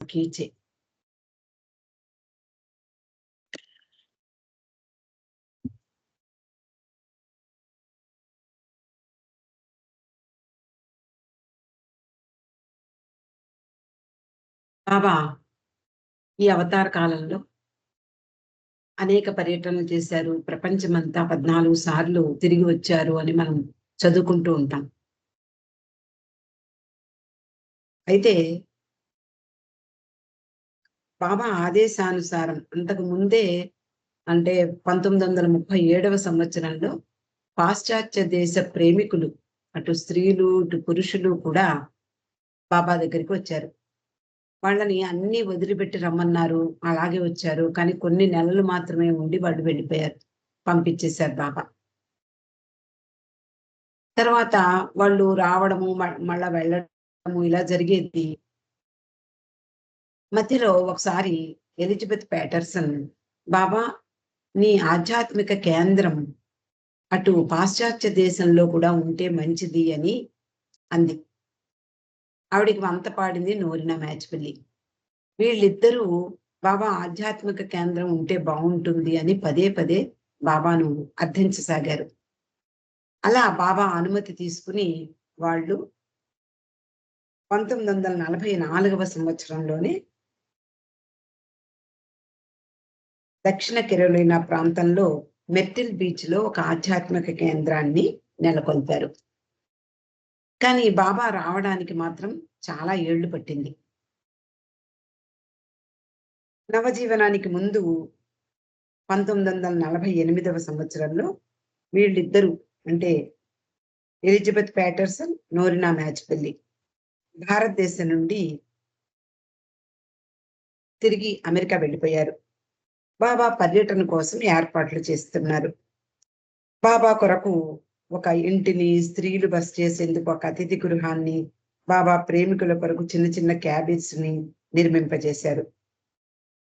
కీచే బాబా ఈ అవతార కాలంలో అనేక పర్యటనలు చేశారు. ప్రపంచమంతా పద్నాలుగు సార్లు తిరిగి వచ్చారు అని మనం చదువుకుంటూ ఉంటాం. అయితే బాబా ఆదేశానుసారం అంతకు ముందే అంటే పంతొమ్మిది వందల ముప్పై ఏడవ సంవత్సరంలో పాశ్చాత్య దేశ ప్రేమికులు అటు స్త్రీలు ఇటు పురుషులు కూడా బాబా దగ్గరికి వచ్చారు. వాళ్ళని అన్ని వదిలిపెట్టి రమ్మన్నారు అలాగే వచ్చారు. కానీ కొన్ని నెలలు మాత్రమే ఉండి వాళ్ళు వెళ్ళిపోయారు పంపించేశారు బాబా. తర్వాత వాళ్ళు రావడము మళ్ళా వెళ్ళడము ఇలా జరిగేది. మధ్యలో ఒకసారి ఎలిజబెత్ ప్యాటర్సన్ బాబా నీ ఆధ్యాత్మిక కేంద్రం అటు పాశ్చాత్య దేశంలో కూడా ఉంటే మంచిది అని అంది. ఆవిడికి వంత పాడింది నోరిన మ్యాచ్పల్లి వీళ్ళిద్దరూ బాబా ఆధ్యాత్మిక కేంద్రం ఉంటే బాగుంటుంది అని పదే పదే బాబాను అర్థించసాగారు. అలా బాబా అనుమతి తీసుకుని వాళ్ళు పంతొమ్మిది వందల నలభై నాలుగవ సంవత్సరంలోనే దక్షిణ కెరోలినా ప్రాంతంలో మెర్టిల్ బీచ్లో ఒక ఆధ్యాత్మిక కేంద్రాన్ని నెలకొల్పారు. కానీ బాబా రావడానికి మాత్రం చాలా ఏళ్ళు పట్టింది. నవజీవనానికి ముందు పంతొమ్మిది వందల నలభై ఎనిమిదవ సంవత్సరంలో వీళ్ళిద్దరూ అంటే ఎలిజబెత్ ప్యాటర్సన్ నోరినా మ్యాచ్పల్లి భారతదేశం నుండి తిరిగి అమెరికా వెళ్ళిపోయారు. బాబా పర్యటన కోసం ఏర్పాట్లు చేస్తున్నారు. బాబా కొరకు ఒక ఇంటిని స్త్రీలు బస్ చేసేందుకు ఒక అతిథి గృహాన్ని బాబా ప్రేమికుల కొరకు చిన్న చిన్న క్యాబేజ్ని నిర్మింపజేశారు.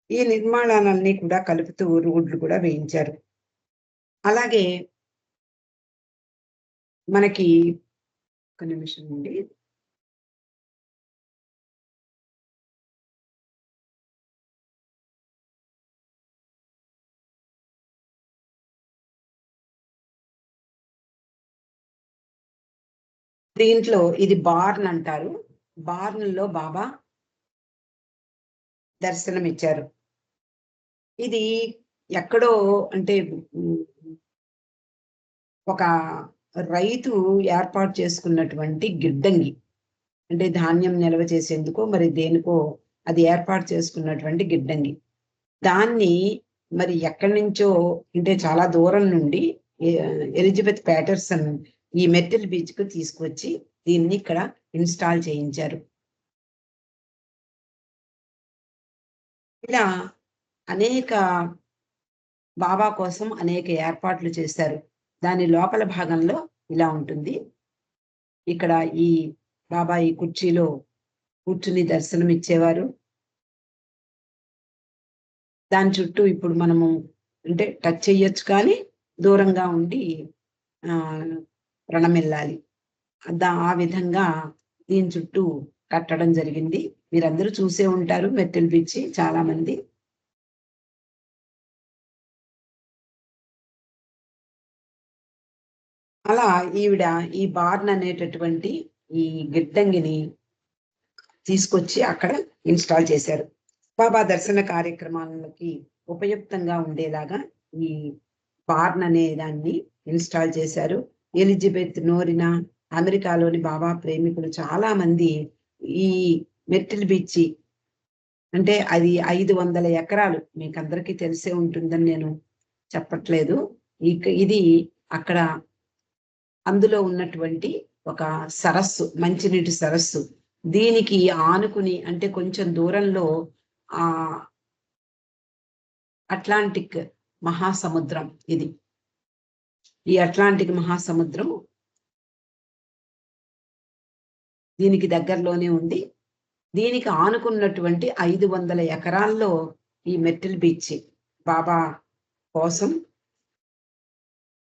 ఈ నిర్మాణాలన్నీ కూడా కలుపుతూ రోడ్లు కూడా వేయించారు. అలాగే మనకి ఒక నిమిషం అండి దీంట్లో ఇది బార్న్ అంటారు. బార్న్లో బాబా దర్శనం ఇచ్చారు ఇది ఎక్కడో అంటే ఒక రైతు ఏర్పాటు చేసుకున్నటువంటి గిడ్డంగి. అంటే ధాన్యం నిల్వ చేసేందుకో మరి దేనికో అది ఏర్పాటు చేసుకున్నటువంటి గిడ్డంగి. దాన్ని మరి ఎక్కడి నుంచో అంటే చాలా దూరం నుండి ఎలిజబెత్ ప్యాటర్సన్ ఈ మెట్టెల్ బీచ్కు తీసుకొచ్చి దీన్ని ఇక్కడ ఇన్స్టాల్ చేయించారు. ఇలా అనేక బాబా కోసం అనేక ఏర్పాట్లు చేశారు. దాని లోపల భాగంలో ఇలా ఉంటుంది. ఇక్కడ ఈ బాబా ఈ కుర్చీలో కూర్చుని దర్శనం ఇచ్చేవారు. దాని చుట్టూ ఇప్పుడు మనము అంటే టచ్ చేయొచ్చు కానీ దూరంగా ఉండి ఆ దా ఆ విధంగా దీని చుట్టూ కట్టడం జరిగింది. మీరందరూ చూసే ఉంటారు మెట్టెలు పిచ్చి చాలా మంది అలా ఈవిడ ఈ బార్న్ అనేటటువంటి ఈ గిడ్డంగిని తీసుకొచ్చి అక్కడ ఇన్స్టాల్ చేశారు. బాబా దర్శన కార్యక్రమాలకి ఉపయుక్తంగా ఉండేలాగా ఈ బార్న్ అనే దాన్ని ఇన్స్టాల్ చేశారు. ఎలిజబెత్ నోరినా అమెరికాలోని బాబా ప్రేమికులు చాలా మంది ఈ మెట్టిల్ బీచ్ అంటే అది ఐదు వందల ఎకరాలు. మీకు అందరికీ తెలిసే ఉంటుందని నేను చెప్పట్లేదు. ఇక ఇది అక్కడ అందులో ఉన్నటువంటి ఒక సరస్సు మంచినీటి సరస్సు. దీనికి ఆనుకుని అంటే కొంచెం దూరంలో ఆ అట్లాంటిక్ మహాసముద్రం ఇది. ఈ అట్లాంటిక్ మహాసముద్రం దీనికి దగ్గరలోనే ఉంది. దీనికి ఆనుకున్నటువంటి ఐదు వందల ఎకరాల్లో ఈ మెట్టిల్ బీచ్ బాబా కోసం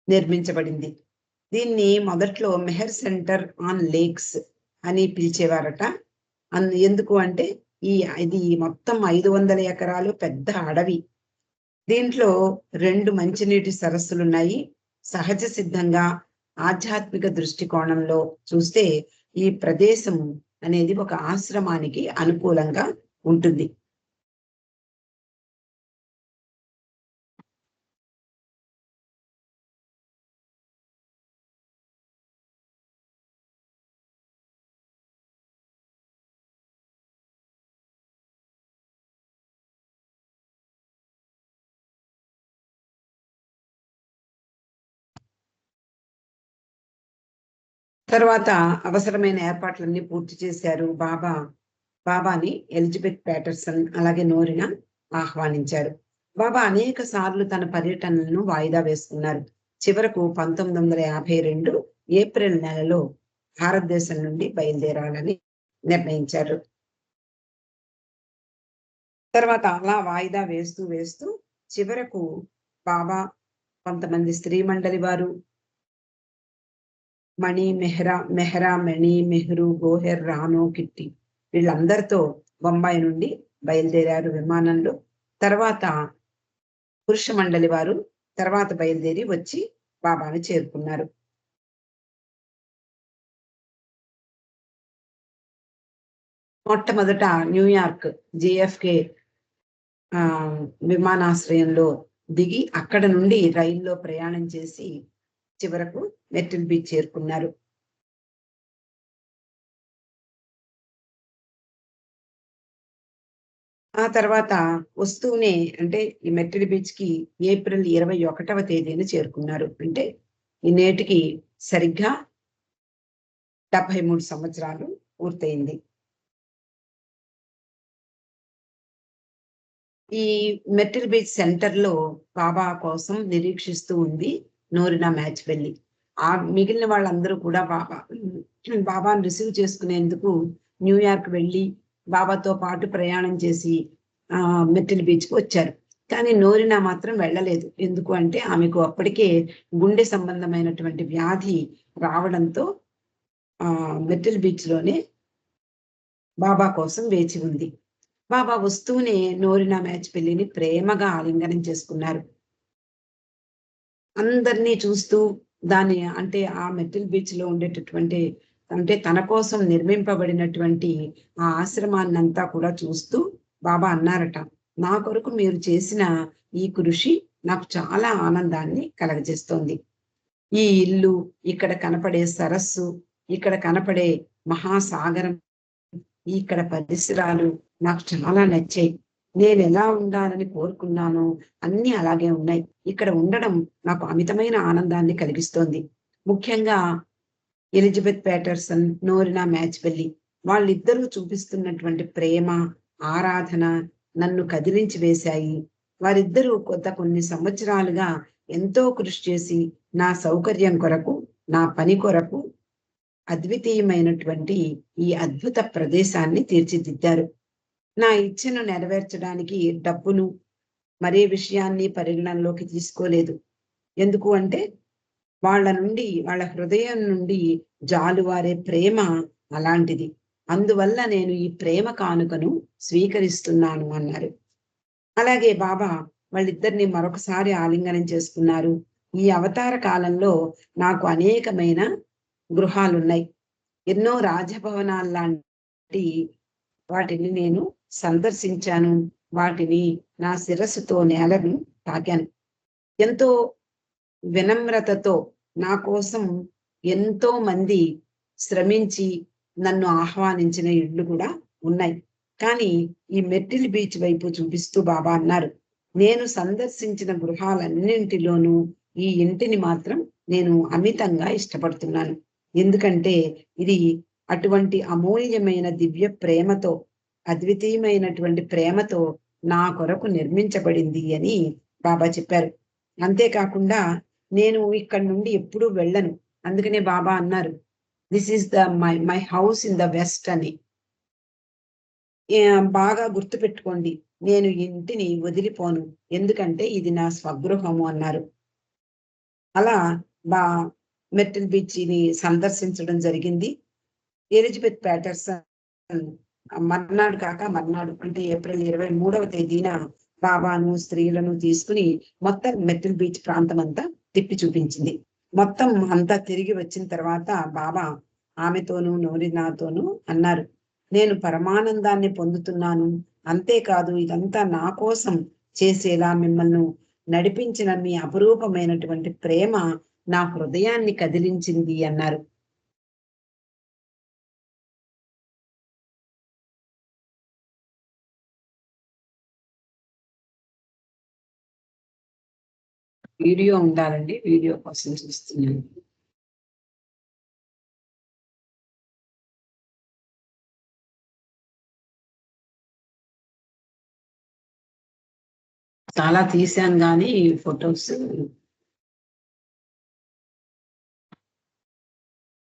నిర్మించబడింది. దీన్ని మొదట్లో మెహర్ సెంటర్ ఆన్ లేక్స్ అని పిలిచేవారట. అన్ ఎందుకు అంటే ఈ ఇది మొత్తం ఐదు వందల ఎకరాలు పెద్ద అడవి. దీంట్లో రెండు మంచినీటి సరస్సులు ఉన్నాయి. సహజ సిద్ధంగా ఆధ్యాత్మిక దృష్టికోణంలో చూస్తే ఈ ప్రదేశం అనేది ఒక ఆశ్రమానికి అనుకూలంగా ఉంటుంది. తర్వాత అవసరమైన ఏర్పాట్లన్నీ పూర్తి చేశారు బాబా బాబాని ఎలిజబెత్ ప్యాటర్సన్ అలాగే నోరిన ఆహ్వానించారు. బాబా అనేక సార్లు తన పర్యటనలను వాయిదా వేసుకున్నారు. చివరకు పంతొమ్మిది వందల యాభై రెండు ఏప్రిల్ నెలలో భారతదేశం నుండి బయలుదేరాలని నిర్ణయించారు. తర్వాత అలా వాయిదా వేస్తూ వేస్తూ చివరకు బాబా కొంతమంది స్త్రీ మండలి వారు మణి మెహ్రా మెహ్రా మణి మెహ్రు గోహెర్ రానో కిట్టి వీళ్ళందరితో బొంబాయి నుండి బయలుదేరారు విమానంలో. తర్వాత పురుష మండలి వారు తర్వాత బయలుదేరి వచ్చి బాబాను చేరుకున్నారు. మొట్టమొదట న్యూయార్క్ జిఎఫ్కే ఆ విమానాశ్రయంలో దిగి అక్కడ నుండి రైల్లో ప్రయాణం చేసి చివరకు మెట్టిల్ బీచ్ చేరుకున్నారు. ఆ తర్వాత వస్తూనే అంటే ఈ మెట్టిల్ బీచ్కి ఏప్రిల్ ఇరవై ఒకటవ తేదీన చేరుకున్నారు. అంటే ఈ నేటికి సరిగ్గా డెబ్బై మూడు సంవత్సరాలు పూర్తయింది. ఈ మెట్టిల్ బీచ్ సెంటర్లో బాబా కోసం నిరీక్షిస్తూ ఉంది. నోరినా మ్యాచ్ వెళ్ళి ఆ మిగిలిన వాళ్ళందరూ కూడా బాబా బాబాను రిసీవ్ చేసుకునేందుకు న్యూయార్క్ వెళ్ళి బాబాతో పాటు ప్రయాణం చేసి ఆ మెట్టిల్ బీచ్కి వచ్చారు. కానీ నోరినా మాత్రం వెళ్ళలేదు. ఎందుకు అంటే ఆమెకు అప్పటికే గుండె సంబంధమైనటువంటి వ్యాధి రావడంతో ఆ మెట్టిల్ బీచ్లోనే బాబా కోసం వేచి ఉంది. బాబా వస్తూనే నోరినా మ్యాచ్ పెళ్ళిని ప్రేమగా ఆలింగనం చేసుకున్నారు. అందరినీ చూస్తూ దాని అంటే ఆ మెటిల్ బీచ్లో ఉండేటటువంటి అంటే తన కోసం నిర్మింపబడినటువంటి ఆ ఆశ్రమాన్ని అంతా కూడా చూస్తూ బాబా అన్నారట నా కొరకు మీరు చేసిన ఈ కృషి నాకు చాలా ఆనందాన్ని కలగజేస్తోంది. ఈ ఇల్లు ఇక్కడ కనపడే సరస్సు ఇక్కడ కనపడే మహాసాగరం ఇక్కడ పరిసరాలు నాకు చాలా నచ్చాయి. నేను ఎలా ఉండాలని కోరుకున్నాను అన్ని అలాగే ఉన్నాయి. ఇక్కడ ఉండడం నాకు అమితమైన ఆనందాన్ని కలిగిస్తోంది. ముఖ్యంగా ఎలిజబెత్ ప్యాటర్సన్ నోరినా మ్యాచ్ వెళ్ళి వాళ్ళిద్దరూ చూపిస్తున్నటువంటి ప్రేమ ఆరాధన నన్ను కదిలించి వేశాయి. వారిద్దరూ కొత్త కొన్ని సంవత్సరాలుగా ఎంతో కృషి చేసి నా సౌకర్యం కొరకు నా పని కొరకు అద్వితీయమైనటువంటి ఈ అద్భుత ప్రదేశాన్ని తీర్చిదిద్దారు. నా ఇచ్చను నెరవేర్చడానికి డబ్బును మరే విషయాన్ని పరిగణనలోకి తీసుకోలేదు. ఎందుకు అంటే వాళ్ళ నుండి వాళ్ళ హృదయం నుండి జాలువారే ప్రేమ అలాంటిది. అందువల్ల నేను ఈ ప్రేమ కానుకను స్వీకరిస్తున్నాను అన్నారు. అలాగే బాబా వాళ్ళిద్దరిని మరొకసారి ఆలింగనం చేసుకున్నారు. ఈ అవతార కాలంలో నాకు అనేకమైన గృహాలున్నాయి. ఎన్నో రాజభవనాలు లాంటి వాటిని నేను సందర్శించాను. వాటిని నా శిరస్సుతో నేలను తాకాను. ఎంతో వినమ్రతతో నా కోసం ఎంతో మంది శ్రమించి నన్ను ఆహ్వానించిన ఇళ్ళు కూడా ఉన్నాయి. కానీ ఈ మెట్టిల్ బీచ్ వైపు చూపిస్తూ బాబా అన్నారు నేను సందర్శించిన గృహాలన్నింటిలోనూ ఈ ఇంటిని మాత్రం నేను అమితంగా ఇష్టపడుతున్నాను. ఎందుకంటే ఇది అటువంటి అమూల్యమైన దివ్య ప్రేమతో అద్వితీయమైనటువంటి ప్రేమతో నా కొరకు నిర్మించబడింది అని బాబా చెప్పారు. అంతేకాకుండా నేను ఇక్కడ నుండి ఎప్పుడూ వెళ్ళను. అందుకనే బాబా అన్నారు this is the my my house in the west అని. బాగా గుర్తు పెట్టుకోండి నేను ఇంటిని వదిలిపోను ఎందుకంటే ఇది నా స్వగృహము అన్నారు. అలా బా మెట్టిల్ బీచ్ని సందర్శించడం జరిగింది. ఎలిజబెత్ ప్యాటర్సన్ మర్నాడు కాక మర్నాడు అంటే ఏప్రిల్ ఇరవై మూడవ తేదీన బాబాను స్త్రీలను తీసుకుని మొత్తం మెట్టిల్ బీచ్ ప్రాంతం అంతా తిప్పి చూపించింది. మొత్తం అంతా తిరిగి వచ్చిన తర్వాత బాబా ఆమెతోనూ నోరినాతోనూ అన్నారు నేను పరమానందాన్ని పొందుతున్నాను. అంతేకాదు ఇదంతా నా కోసం చేసేలా మిమ్మల్ని నడిపించిన మీ అపురూపమైనటువంటి ప్రేమ నా హృదయాన్ని కదిలించింది అన్నారు. వీడియో ఉండాలండి వీడియో కోసం చూస్తున్నాను. చాలా తీసాను కానీ ఫొటోస్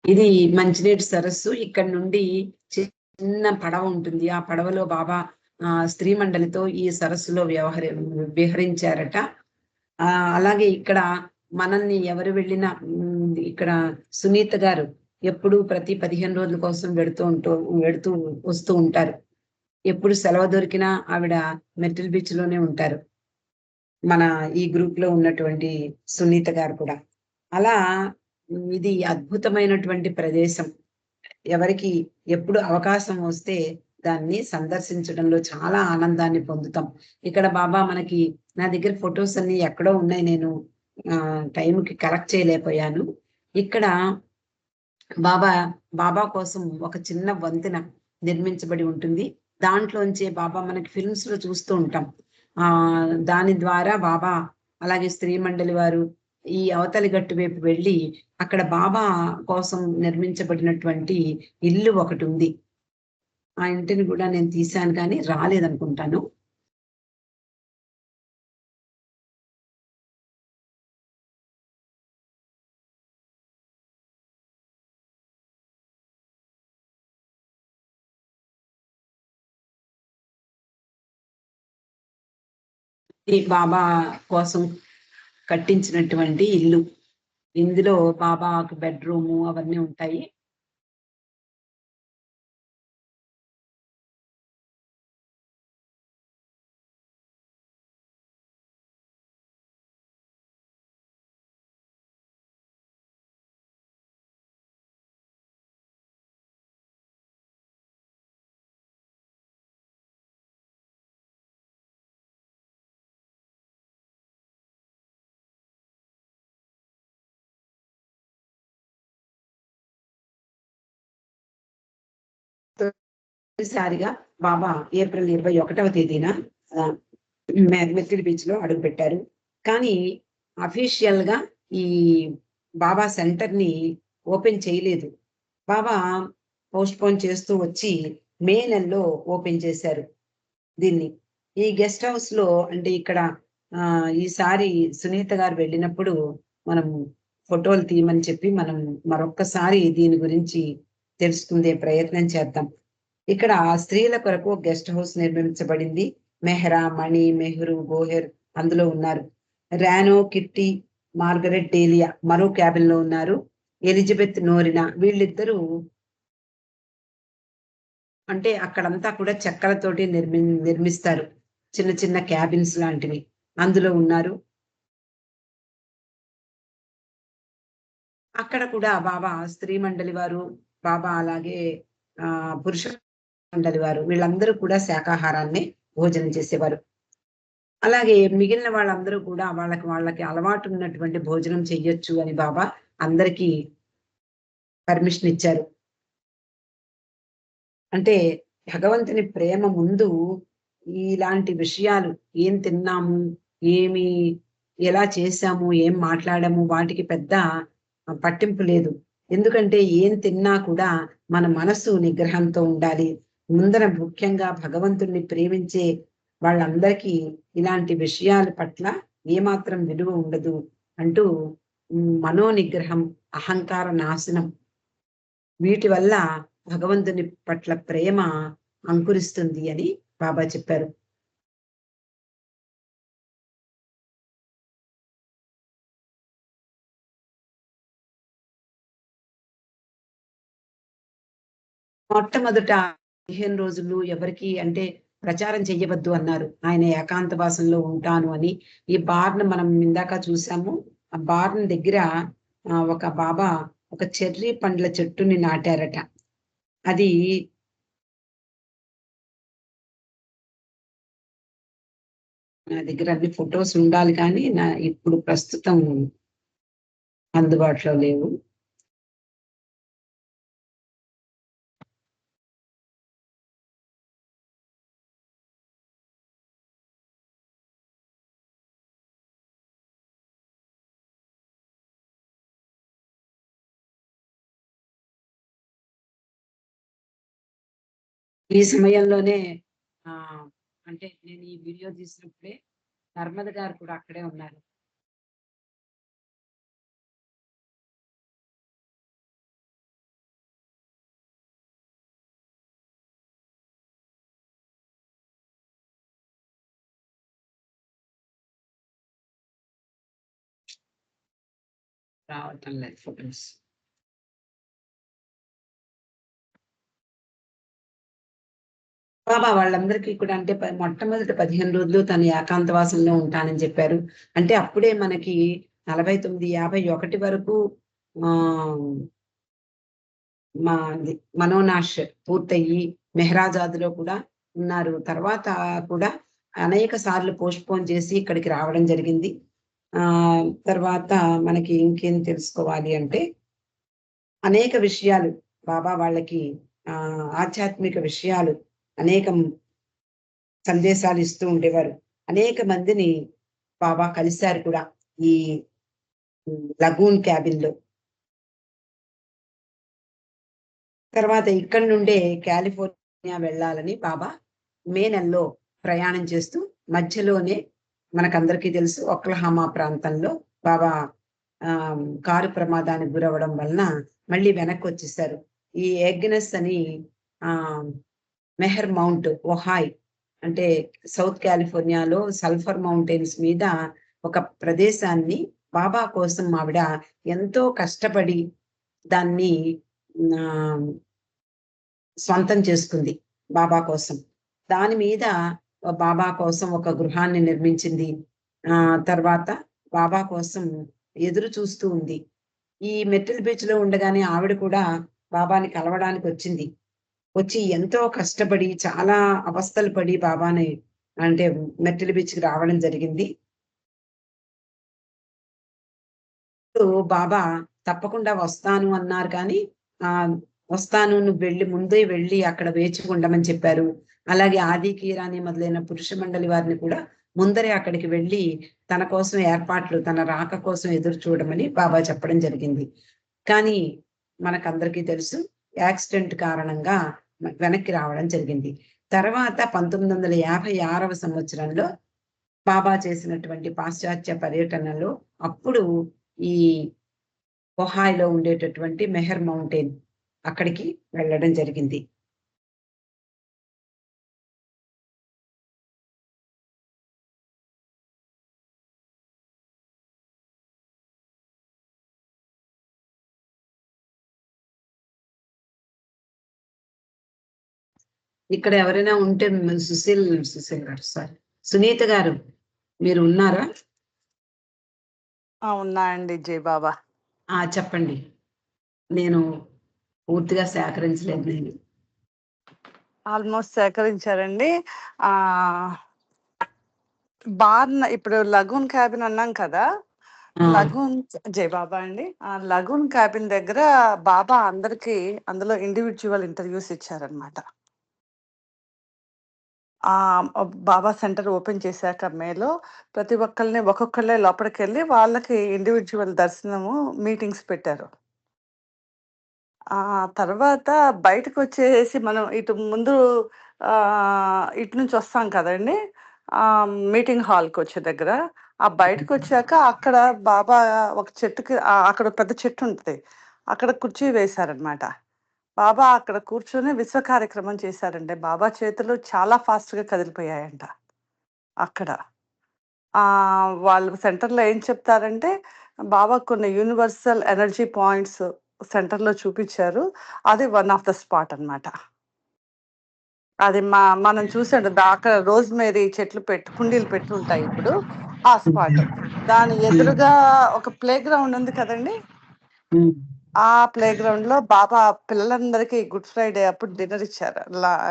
ఇది మంచినీటి సరస్సు. ఇక్కడ నుండి చిన్న పడవ ఉంటుంది. ఆ పడవలో బాబా ఆ స్త్రీ మండలితో ఈ సరస్సులో వ్యవహరి విహరించారట ఆ అలాగే ఇక్కడ మనల్ని ఎవరు వెళ్ళినా ఇక్కడ సునీత గారు ఎప్పుడు ప్రతి పదిహేను రోజుల కోసం వెడుతూ ఉంటూ వెడుతూ వస్తూ ఉంటారు. ఎప్పుడు సెలవు దొరికినా ఆవిడ మెట్రిల్ బీచ్లోనే ఉంటారు. మన ఈ గ్రూప్లో ఉన్నటువంటి సునీత గారు కూడా. అలా ఇది అద్భుతమైనటువంటి ప్రదేశం. ఎవరికి ఎప్పుడు అవకాశం వస్తే దాన్ని సందర్శించడంలో చాలా ఆనందాన్ని పొందుతాం. ఇక్కడ బాబా మనకి నా దగ్గర ఫొటోస్ అన్ని ఎక్కడో ఉన్నాయి. నేను టైంకి కలెక్ట్ చేయలేకపోయాను. ఇక్కడ బాబా బాబా కోసం ఒక చిన్న వంతెన నిర్మించబడి ఉంటుంది. దాంట్లోంచే బాబా మనకి ఫిల్మ్స్లో చూస్తూ ఉంటాం. ఆ దాని ద్వారా బాబా అలాగే స్త్రీ మండలి వారు ఈ అవతలి గట్టు వైపు వెళ్ళి అక్కడ బాబా కోసం నిర్మించబడినటువంటి ఇల్లు ఒకటి ఉంది. ఆ ఇంటిని కూడా నేను తీశాను కానీ రాలేదనుకుంటాను. ఈ బాబా కోసం కట్టించినటువంటి ఇల్లు. ఇందులో బాబాకు బెడ్రూము అవన్నీ ఉంటాయి. తొలిసారిగా బాబా ఏప్రిల్ ఇరవై ఒకటవ తేదీన ఆ, బీచ్లో అడుగు పెట్టారు. కానీ అఫీషియల్గా ఈ బాబా సెంటర్ని ఓపెన్ చేయలేదు. బాబా పోస్ట్ పోన్ చేస్తూ వచ్చి మే నెలలో ఓపెన్ చేశారు దీన్ని. ఈ గెస్ట్ హౌస్లో అంటే ఇక్కడ ఆ ఈసారి సునీత గారు వెళ్ళినప్పుడు మనం ఫోటోలు తీయమని చెప్పి మనం మరొక్కసారి దీని గురించి తెలుసుకుందే ప్రయత్నం చేద్దాం. ఇక్కడ స్త్రీల కొరకు గెస్ట్ హౌస్ నిర్మించబడింది. మెహ్రా మణి మెహ్రు గోహెర్ అందులో ఉన్నారు. రానో కిట్టి మార్గరెట్ డేలియా మరో క్యాబిన్లో ఉన్నారు. ఎలిజబెత్ నోరినా వీళ్ళిద్దరూ అంటే అక్కడంతా కూడా చెక్కలతోటి నిర్మి నిర్మిస్తారు. చిన్న చిన్న క్యాబిన్స్ లాంటివి అందులో ఉన్నారు. అక్కడ కూడా బాబా స్త్రీ మండలి వారు బాబా అలాగే ఆ పురుష మండలి వారు. వీళ్ళందరూ కూడా శాకాహారాన్ని భోజనం చేసేవారు. అలాగే మిగిలిన వాళ్ళందరూ కూడా వాళ్ళకి వాళ్ళకి అలవాటు ఉన్నటువంటి భోజనం చెయ్యొచ్చు అని బాబా అందరికీ పర్మిషన్ ఇచ్చారు. అంటే భగవంతుని ప్రేమ ముందు ఇలాంటి విషయాలు ఏం తిన్నాము ఏమి ఎలా చేశాము ఏం మాట్లాడాము వాటికి పెద్ద పట్టింపు లేదు. ఎందుకంటే ఏం తిన్నా కూడా మన మనసు నిగ్రహంతో ఉండాలి. ముందర ముఖ్యంగా భగవంతుణ్ణి ప్రేమించే వాళ్ళందరికీ ఇలాంటి విషయాల పట్ల ఏమాత్రం విలువ ఉండదు అంటూ మనో నిగ్రహం అహంకార నాశనం వీటి వల్ల భగవంతుని పట్ల ప్రేమ అంకురిస్తుంది అని బాబా చెప్పారు. మొట్టమొదట పదిహేను రోజులు ఎవరికి అంటే ప్రచారం చెయ్యవద్దు అన్నారు. ఆయన ఏకాంతవాసంలో ఉంటాను అని. ఈ బార్ను మనం ఇందాక చూసాము. ఆ బార్న్ దగ్గర ఒక బాబా ఒక చెర్రీ పండ్ల చెట్టుని నాటారట. అది నా దగ్గర అన్ని ఫొటోస్ ఉండాలి కానీ నా ఇప్పుడు ప్రస్తుతం అందుబాటులో లేవు. ఈ సమయంలోనే అంటే నేను ఈ వీడియో తీసినప్పుడే నర్మద గారు కూడా అక్కడే ఉన్నారు. రావటం లేదు ఫొటోస్ బాబా వాళ్ళందరికీ కూడా అంటే మొట్టమొదటి పదిహేను రోజులు తను ఏకాంతవాసంలో ఉంటానని చెప్పారు. అంటే అప్పుడే మనకి నలభై తొమ్మిది యాభై ఒకటి వరకు మా మనోనాష్ పూర్తయ్యి మెహరాజాద్లో కూడా ఉన్నారు. తర్వాత కూడా అనేక సార్లు పోస్ట్ పోన్ చేసి ఇక్కడికి రావడం జరిగింది. ఆ తర్వాత మనకి ఇంకేం తెలుసుకోవాలి అంటే అనేక విషయాలు బాబా వాళ్ళకి ఆ ఆధ్యాత్మిక విషయాలు అనేకం సందేశాలు ఇస్తూ ఉండేవారు. అనేక మందిని బాబా కలిశారు కూడా ఈ లగూన్ క్యాబిన్లో. తర్వాత ఇక్కడి నుండే కాలిఫోర్నియా వెళ్ళాలని బాబా మే నెలలో ప్రయాణం చేస్తూ మధ్యలోనే మనకందరికీ తెలుసు ఒక్లహామా ప్రాంతంలో బాబా ఆ కారు ప్రమాదానికి గురవడం వలన మళ్ళీ వెనక్కి వచ్చేసారు. ఈ ఎగ్నెస్ అని ఆ మెహర్ మౌంట్ ఒహాయ్ అంటే సౌత్ కాలిఫోర్నియాలో సల్ఫర్ మౌంటైన్స్ మీద ఒక ప్రదేశాన్ని బాబా కోసం ఆవిడ ఎంతో కష్టపడి దాన్ని స్వంతం చేసుకుంది బాబా కోసం. దాని మీద బాబా కోసం ఒక గృహాన్ని నిర్మించింది. ఆ తర్వాత బాబా కోసం ఎదురు చూస్తూ ఉంది. ఈ మెట్టల్ బీచ్లో ఉండగానే ఆవిడ కూడా బాబాని కలవడానికి వచ్చింది. వచ్చి ఎంతో కష్టపడి చాలా అవస్థలు పడి బాబాని అంటే మెట్టల్ బీచ్కి రావడం జరిగింది. ఇప్పుడు బాబా తప్పకుండా వస్తాను అన్నారు కానీ ఆ వస్తాను నువ్వు వెళ్ళి ముందే వెళ్ళి అక్కడ వేచి ఉండమని చెప్పారు. అలాగే ఆది కీరాని మొదలైన పురుష మండలి వారిని కూడా ముందరే అక్కడికి వెళ్ళి తన కోసం ఏర్పాట్లు తన రాక కోసం ఎదురు చూడమని బాబా చెప్పడం జరిగింది. కానీ మనకందరికీ తెలుసు యాక్సిడెంట్ కారణంగా వెనక్కి రావడం జరిగింది. తర్వాత పంతొమ్మిది వందల యాభై ఆరవ సంవత్సరంలో బాబా చేసినటువంటి పాశ్చాత్య పర్యటనలో అప్పుడు ఈ ఒహాయిలో ఉండేటటువంటి మెహర్ మౌంటైన్ అక్కడికి వెళ్ళడం జరిగింది. ఇక్కడ ఎవరైనా ఉంటే సుశీల్ సుశీల్ గారు సారీ. సునీత గారు మీరు ఉన్నారా? ఉన్నా అండి జై బాబా. ఆ చెప్పండి. నేను పూర్తిగా సేకరించలేదు నేను. ఆల్మోస్ట్ సేకరించారండి. ఆ బార్న్ ఇప్పుడు లగూన్ క్యాబిన్ అన్నాం కదా. లగూన్ జై బాబా అండి. ఆ లగూన్ క్యాబిన్ దగ్గర బాబా అందరికి అందులో ఇండివిజువల్ ఇంటర్వ్యూస్ ఇచ్చారనమాట బాబా సెంటర్ ఓపెన్ చేశాక మేలో. ప్రతి ఒక్కరిని ఒక్కొక్కళ్ళే లోపలికి వెళ్ళి వాళ్ళకి ఇండివిజువల్ దర్శనము మీటింగ్స్ పెట్టారు. ఆ తర్వాత బయటకు వచ్చేసి మనం ఇటు ముందు ఇటు నుంచి వస్తాం కదండి. ఆ మీటింగ్ హాల్కి వచ్చే దగ్గర. ఆ బయటకు వచ్చాక అక్కడ బాబా ఒక చెట్టుకి అక్కడ పెద్ద చెట్టు ఉంటుంది. అక్కడ కుర్చీ వేశారనమాట బాబా అక్కడ కూర్చొని విశ్వ కార్యక్రమం చేశారండి. బాబా చేతులు చాలా ఫాస్ట్గా కదిలిపోయాయంట. అక్కడ. వాళ్ళు సెంటర్లో ఏం చెప్తారంటే బాబా కొన్ని యూనివర్సల్ ఎనర్జీ పాయింట్స్ సెంటర్లో చూపించారు. అది వన్ ఆఫ్ ద స్పాట్ అన్నమాట. అది మా మనం చూసాడు అక్కడ రోజ్ మేరీ చెట్లు పెట్టు కుండీలు పెట్టి ఉంటాయి ఇప్పుడు ఆ స్పాట్. దాని ఎదురుగా ఒక ప్లే గ్రౌండ్ ఉంది కదండి? ఆ ప్లే గ్రౌండ్లో బాబా పిల్లలందరికీ గుడ్ ఫ్రైడే అప్పుడు డిన్నర్ ఇచ్చారు.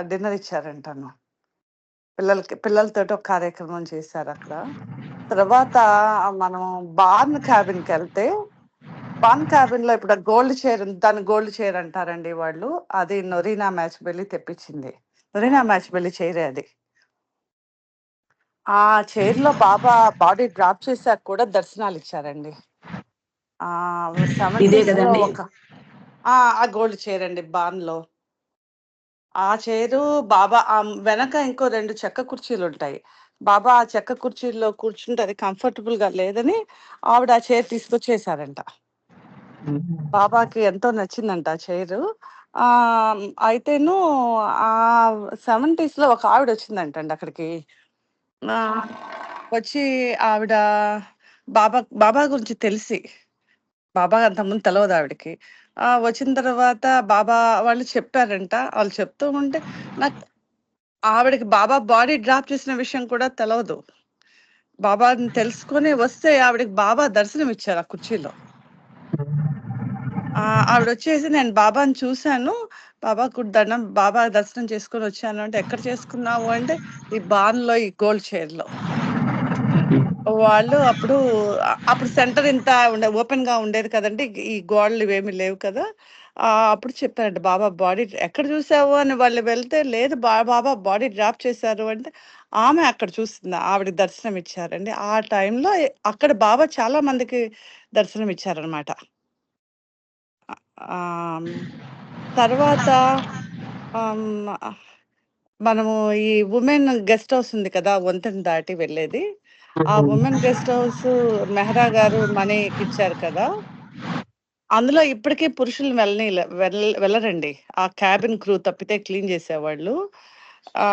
డిన్నర్ ఇచ్చారంటాను. పిల్లలకి పిల్లలతోటి ఒక కార్యక్రమం చేశారు అక్కడ. తర్వాత మనం బార్న్ క్యాబిన్కి వెళ్తే బార్న్ క్యాబిన్లో ఇప్పుడు గోల్డ్ చైర్ దాన్ని గోల్డ్ చైర్ అంటారండి వాళ్ళు. అది నొరీనా మ్యాచ్ బెల్లి తెప్పించింది. నొరీనా మ్యాచ్ బెల్లి చైరే అది. ఆ చైర్లో బాబా బాడీ డ్రాప్ చేశాక కూడా దర్శనాలు ఇచ్చారండి. ఇదే కదండి. ఆ గోల్డ్ చైర్ అండి బాన్లో ఆ చైరు బాబా ఆ వెనక ఇంకో రెండు చెక్క కుర్చీలు ఉంటాయి. బాబా ఆ చెక్క కుర్చీల్లో కూర్చుంటే అది కంఫర్టబుల్గా లేదని ఆవిడ ఆ చైర్ తీసుకొచ్చేసారంట. బాబాకి ఎంతో నచ్చిందంట ఆ చైరు. ఆ అయితేను ఆ సెవెంటీస్లో ఒక ఆవిడ వచ్చిందంటండి అక్కడికి. వచ్చి ఆవిడ బాబా బాబా గురించి తెలిసి బాబా అంతకుముందు తెలవదు ఆవిడకి. ఆ వచ్చిన తర్వాత బాబా వాళ్ళు చెప్పారంట. వాళ్ళు చెప్తూ ఉంటే నాకు ఆవిడకి బాబా బాడీ డ్రాప్ చేసిన విషయం కూడా తెలవదు. బాబాని తెలుసుకొని వస్తే ఆవిడకి బాబా దర్శనం ఇచ్చారు ఆ కుర్చీలో. ఆ ఆవిడ వచ్చేసి నేను బాబాని చూశాను. బాబా గుడి దండం బాబా దర్శనం చేసుకొని వచ్చాను అంటే ఎక్కడ చేసుకున్నావు అంటే ఈ బాన్లో ఈ గోల్డ్ చైర్లో. వాళ్ళు అప్పుడు అప్పుడు సెంటర్ ఇంత ఉండే ఓపెన్గా ఉండేది కదండి. ఈ గోడలు ఇవేమి లేవు కదా. అప్పుడు చెప్పారంట బాబా బాడీ ఎక్కడ చూసావు? అని వాళ్ళు వెళ్తే లేదు బా బాబా బాడీ డ్రాప్ చేశారు. అంటే ఆమె అక్కడ చూసింది ఆవిడ దర్శనం ఇచ్చారండి. ఆ టైంలో అక్కడ బాబా చాలా మందికి దర్శనం ఇచ్చారనమాట. తర్వాత మనము ఈ ఉమెన్ గెస్ట్ హౌస్ ఉంది కదా వంతెన దాటి వెళ్ళేది. ఆ ఉమెన్ గెస్ట్ హౌస్ మెహరా గారు మనీకి ఇచ్చారు కదా. అందులో ఇప్పటికీ పురుషులు వెళ్ళని వెళ్ళ వెళ్ళరండి. ఆ క్యాబిన్ క్రూ తప్పితే క్లీన్ చేసేవాళ్ళు. ఆ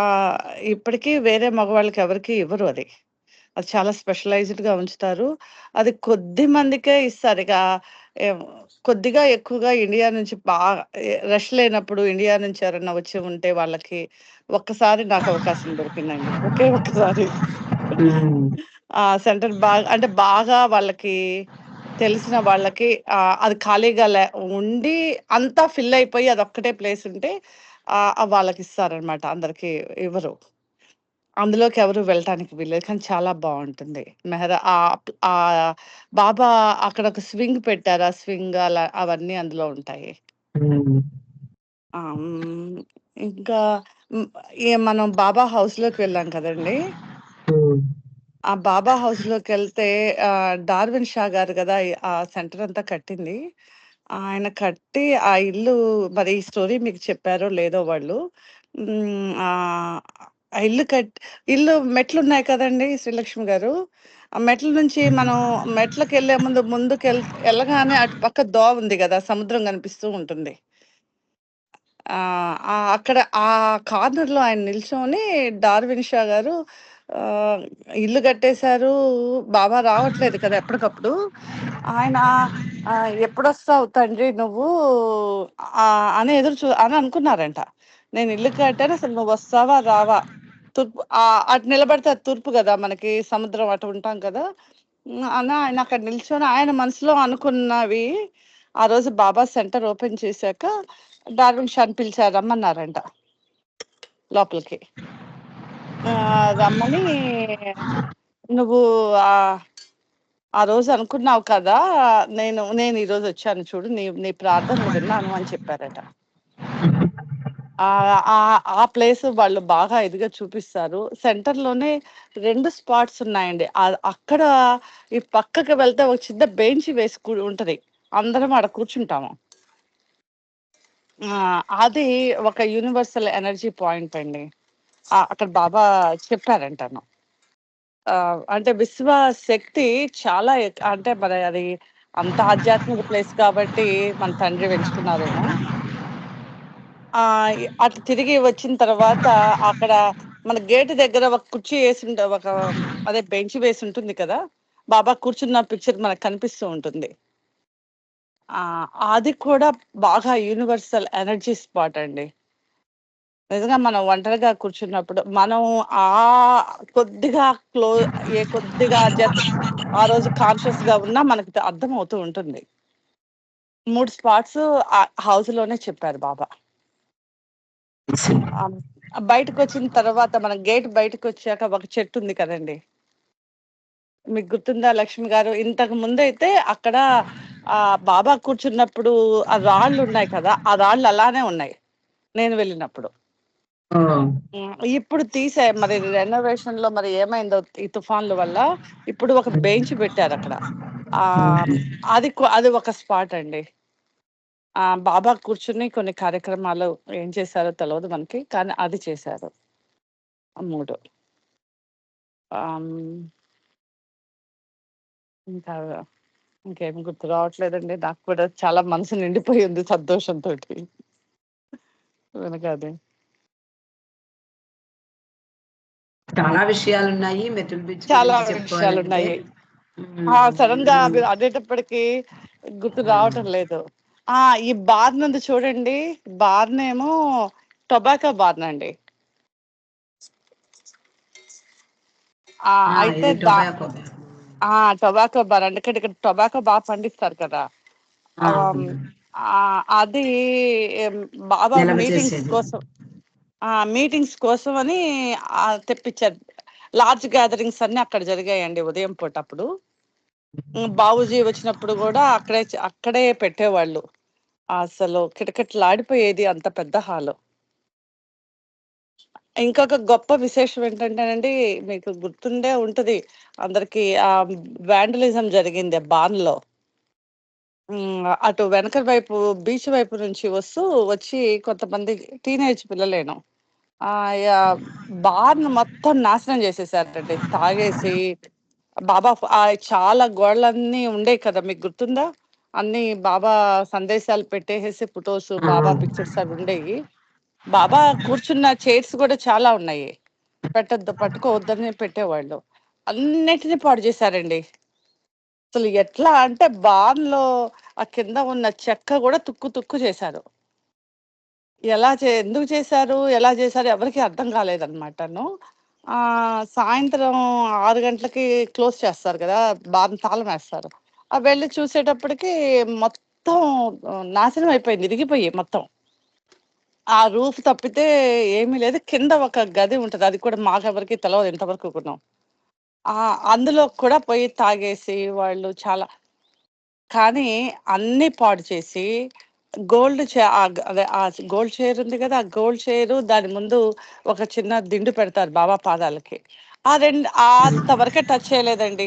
ఇప్పటికీ వేరే మగవాళ్ళకి ఎవరికి ఇవ్వరు అది. అది చాలా స్పెషలైజ్డ్గా ఉంచుతారు. అది కొద్ది మందికే ఇస్తారు. ఇక కొద్దిగా ఎక్కువగా ఇండియా నుంచి బాగా రష్ లేనప్పుడు ఇండియా నుంచి ఎవరైనా వచ్చి ఉంటే వాళ్ళకి ఒక్కసారి నాకు అవకాశం దొరికిందండి. ఒకే ఒక్కసారి. ఆ సెంటర్ బాగా అంటే బాగా వాళ్ళకి తెలిసిన వాళ్ళకి అది ఖాళీగా లే ఉండి అంతా ఫిల్ అయిపోయి అది ఒక్కటే ప్లేస్ ఉంటే వాళ్ళకి ఇస్తారనమాట అందరికి ఇవ్వరు అందులోకి ఎవరు వెళ్ళటానికి వీల్లేదు కానీ చాలా బాగుంటుంది. మెహరా ఆ బాబా అక్కడ ఒక స్వింగ్ పెట్టారు ఆ స్వింగ్ అలా అవన్నీ అందులో ఉంటాయి. ఇంకా మనం బాబా హౌస్లోకి వెళ్ళాం కదండి. ఆ బాబా హౌస్లోకి వెళ్తే ఆ డార్విన్ షా గారు కదా ఈ- ఆ సెంటర్ అంతా కట్టింది. ఆయన కట్టి ఆ ఇల్లు మరి ఈ స్టోరీ మీకు చెప్పారో లేదో వాళ్ళు ఆ ఆ ఇల్లు కట్ ఇల్లు మెట్లు ఉన్నాయి కదండి శ్రీలక్ష్మి గారు. ఆ మెట్ల నుంచి మనం మెట్లకి వెళ్ళే ముందు ముందుకు వెళ్ వెళ్ళగానే అటు పక్క దోవ ఉంది కదా సముద్రం కనిపిస్తూ ఉంటుంది. ఆ ఆ అక్కడ ఆ కార్నర్లో ఆయన నిల్చొని డార్విన్ షా గారు ఇల్లు కట్టేశారు. బాబా రావట్లేదు కదా ఎప్పటికప్పుడు. ఆయన ఎప్పుడొస్తావు తండ్రి నువ్వు? అని ఎదురు చూ అని అనుకున్నారంట. నేను ఇల్లు కట్టాను అసలు నువ్వు వస్తావా రావా? తూర్పు అటు నిలబడితే అది తూర్పు కదా మనకి సముద్రం అటు ఉంటాం కదా. అని ఆయన అక్కడ నిల్చొని ఆయన మనసులో అనుకున్నవి ఆ రోజు బాబా సెంటర్ ఓపెన్ చేశాక డార్విన్ షాన్ పిలిచారు రమ్మన్నారంట లోపలికి. రమ్మని నువ్వు ఆ ఆ రోజు అనుకున్నావు కదా నేను నేను ఈ రోజు వచ్చాను చూడు నీ నీ ప్రార్థన విన్నాను అని చెప్పారట. ఆ ప్లేస్ వాళ్ళు బాగా ఇదిగా చూపిస్తారు. సెంటర్లోనే రెండు స్పాట్స్ ఉన్నాయండి. అక్కడ ఈ పక్కకి వెళ్తే ఒక చిన్న బెంచ్ వేసి ఉంటది. అందరం ఆడ కూర్చుంటాము. అది ఒక యూనివర్సల్ ఎనర్జీ పాయింట్ అండి. అక్కడ బాబా చెప్పారంటాను. ఆ, అంటే విశ్వ శక్తి చాలా అంటే మరి అది అంత ఆధ్యాత్మిక ప్లేస్ కాబట్టి మన తండ్రి పెంచుకున్నారేమో అటు తిరిగి వచ్చిన తర్వాత అక్కడ మన గేట్ దగ్గర ఒక కుర్చీ వేసి ఉంట ఒక అదే బెంచ్ వేసి ఉంటుంది కదా బాబా కూర్చున్న పిక్చర్ మనకు కనిపిస్తూ ఉంటుంది. అది కూడా బాగా యూనివర్సల్ ఎనర్జీ స్పాట్ అండి. నిజంగా మనం ఒంటరిగా కూర్చున్నప్పుడు మనం ఆ కొద్దిగా క్లో ఏ కొద్దిగా ఆ రోజు కాన్షియస్గా ఉన్నా మనకి అర్థం అవుతూ ఉంటుంది. మూడు స్పాట్స్ హౌస్లోనే చెప్పారు బాబా. బయటకు వచ్చిన తర్వాత మన గేట్ బయటకు వచ్చాక ఒక చెట్టు ఉంది కదండి. మీకు గుర్తుందా లక్ష్మి గారు? ఇంతకు ముందు అయితే అక్కడ ఆ బాబా కూర్చున్నప్పుడు ఆ రాళ్ళు ఉన్నాయి కదా ఆ రాళ్ళు అలానే ఉన్నాయి. నేను వెళ్ళినప్పుడు. ఇప్పుడు తీసే మరి రెనోవేషన్లో మరి ఏమైందో ఈ తుఫాన్ల వల్ల ఇప్పుడు ఒక బెంచ్ పెట్టారు అక్కడ. ఆ అది అది ఒక స్పాట్ అండి. ఆ బాబా కూర్చుని కొన్ని కార్యక్రమాలు ఏం చేశారో తెలియదు మనకి కానీ అది చేశారు. ఆ మూడు. ఇంకా ఇంకేం గుర్తు రావట్లేదండి. నాకు కూడా చాలా మనసు నిండిపోయి ఉంది సంతోషంతో వెనకాది. చాలా విషయాలు ఉన్నాయి మెటల్ బిచ్ చాలా విషయాలు ఉన్నాయి సడన్గా అనేటప్పటికి గుర్తు రావటం లేదు. ఆ ఈ బార్న్ ఉంది చూడండి. బార్న్ ఏమో టొబాకో బార్న్ అండి. అయితే టొబాకో ఆ టొబాకో బార్ అంటే ఇక్కడ టొబాకో బాగా పండిస్తారు కదా. అది బాబా మీటింగ్స్ కోసం మీటింగ్స్ కోసం అని తెప్పించారు లార్జ్ గ్యాదరింగ్స్ అన్ని అక్కడ జరిగాయండి ఉదయం పూట అప్పుడు. బాబుజీ వచ్చినప్పుడు కూడా అక్కడే అక్కడే పెట్టేవాళ్ళు. అసలు కిటకిటలాడిపోయేది అంత పెద్ద హాలు. ఇంకొక గొప్ప విశేషం ఏంటంటేనండి మీకు గుర్తుండే ఉంటది. అందరికి ఆ వ్యాండలిజం జరిగింది బాన్ అటు వెనక వైపు బీచ్ వైపు నుంచి వస్తూ వచ్చి కొంతమంది టీనేజ్ పిల్లలేను. ఆ బార్ మొత్తం నాశనం చేసేసారండి. తాగేసి బాబా ఫ- ఆ చాలా గోడలన్నీ ఉండే కదా మీకు గుర్తుందా? అన్ని బాబా సందేశాలు పెట్టేసేసి ఫొటోస్ ఆ, బాబా పిక్చర్స్ అవి ఉండేవి బాబా కూర్చున్న చైర్స్ కూడా చాలా ఉన్నాయి. పెట్టద్దు పట్టుకోవద్దని పెట్టేవాళ్ళు. అన్నిటిని పాడు చేశారండి. అసలు ఎట్లా అంటే బాన్లో ఆ కింద ఉన్న చెక్క కూడా తుక్కు తుక్కు చేశారు. ఎలా చే ఎందుకు చేశారు ఎలా చేశారు ఎవరికి అర్థం కాలేదన్నమాటను. సాయంత్రం ఆరు గంటలకి క్లోజ్ చేస్తారు కదా బాగా తాళం వేస్తారు. ఆ వెళ్ళి చూసేటప్పటికి మొత్తం నాశనం అయిపోయింది ఇరిగిపోయి మొత్తం. ఆ రూఫ్ తప్పితే ఏమీ లేదు కింద ఒక గది ఉంటుంది అది కూడా మాకెవరికి తెలవదు ఇంతవరకు కూడా అందులో కూడా పోయి తాగేసి వాళ్ళు చాలా కానీ అన్ని పాడు చేసి గోల్డ్ చే అదే ఆ గోల్డ్ చైర్ ఉంది కదా ఆ గోల్డ్ చైర్ దాని ముందు ఒక చిన్న దిండు పెడతారు బాబా పాదాలకి. ఆ రెండు అంతవరకే టచ్ చేయలేదండి.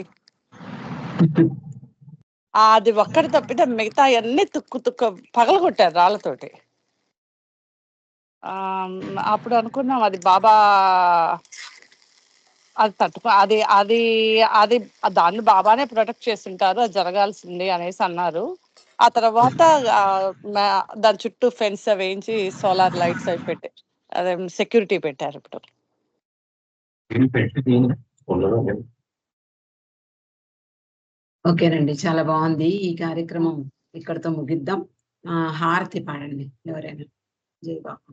అది ఒక్కటి తప్పితే మిగతా అన్ని తుక్కు తుక్కు పగలగొట్టారు రాళ్ళతోటి. అప్పుడు అనుకున్నాం అది బాబా అది తట్టుకో అది అది అది దాన్ని బాబానే ప్రొటెక్ట్ చేస్తుంటారు అది జరగాల్సింది అనేసి అన్నారు. ఆ తర్వాత దాని చుట్టూ ఫెన్స్ వేయించి సోలార్ లైట్స్ అవి పెట్టి అదే సెక్యూరిటీ పెట్టారు ఇప్పుడు. ఓకేనండి చాలా బాగుంది. ఈ కార్యక్రమం ఇక్కడతో ముగిద్దాం. ఆ హారతి పాడండి ఎవరైనా. జై బాబా.